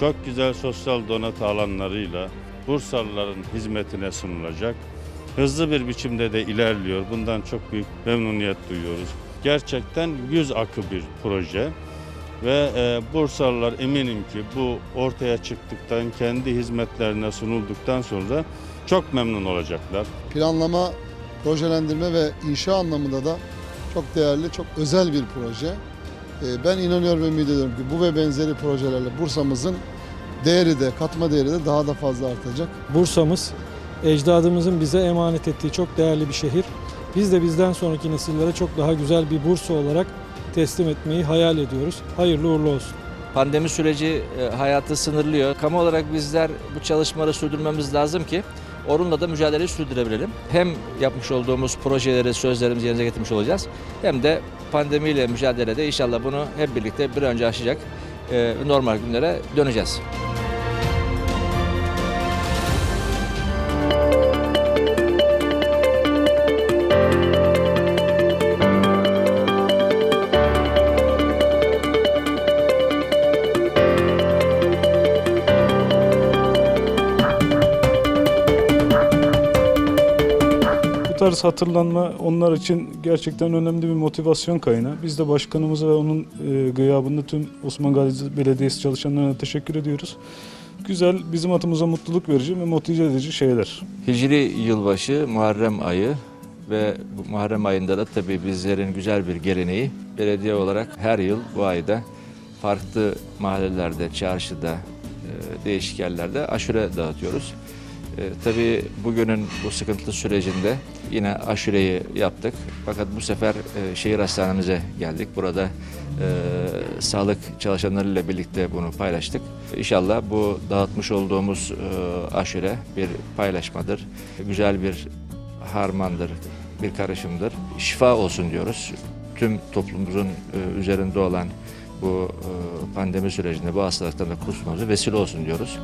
çok güzel sosyal donat alanlarıyla Bursalıların hizmetine sunulacak. Hızlı bir biçimde de ilerliyor. Bundan çok büyük memnuniyet duyuyoruz. Gerçekten yüz akı bir proje ve e, Bursalılar eminim ki bu ortaya çıktıktan, kendi hizmetlerine sunulduktan sonra çok memnun olacaklar. planlama, projelendirme ve inşa anlamında da çok değerli, çok özel bir proje. Ee, Ben inanıyorum ve ümit ediyorum ki bu ve benzeri projelerle Bursa'mızın değeri de, katma değeri de daha da fazla artacak. Bursa'mız ecdadımızın bize emanet ettiği çok değerli bir şehir. Biz de bizden sonraki nesillere çok daha güzel bir Bursa olarak teslim etmeyi hayal ediyoruz. Hayırlı uğurlu olsun. Pandemi süreci e, hayatı sınırlıyor. Kamu olarak bizler bu çalışmaları sürdürmemiz lazım ki onunla da mücadeleyi sürdürebilelim. Hem yapmış olduğumuz projeleri, sözlerimizi yerine getirmiş olacağız. Hem de pandemiyle mücadelede inşallah bunu hep birlikte bir önce aşacak e, normal günlere döneceğiz. Tarz hatırlanma onlar için gerçekten önemli bir motivasyon kaynağı. Biz de başkanımıza ve onun e, gıyabında tüm Osman Gazi Belediyesi çalışanlarına teşekkür ediyoruz. Güzel, bizim adımıza mutluluk verici ve motive edici şeyler. Hicri yılbaşı Muharrem ayı ve bu Muharrem ayında da tabii bizlerin güzel bir geleneği belediye olarak her yıl bu ayda farklı mahallelerde, çarşıda, e, değişik yerlerde aşure dağıtıyoruz. E, tabii bugünün bu sıkıntılı sürecinde yine aşureyi yaptık. Fakat bu sefer e, şehir hastanemize geldik. Burada e, sağlık çalışanlarıyla birlikte bunu paylaştık. İnşallah bu dağıtmış olduğumuz e, aşure bir paylaşmadır. Güzel bir harmandır, bir karışımdır. Şifa olsun diyoruz. Tüm toplumumuzun e, üzerinde olan bu e, pandemi sürecinde bu hastalıktan da kurtulmamıza vesile olsun diyoruz.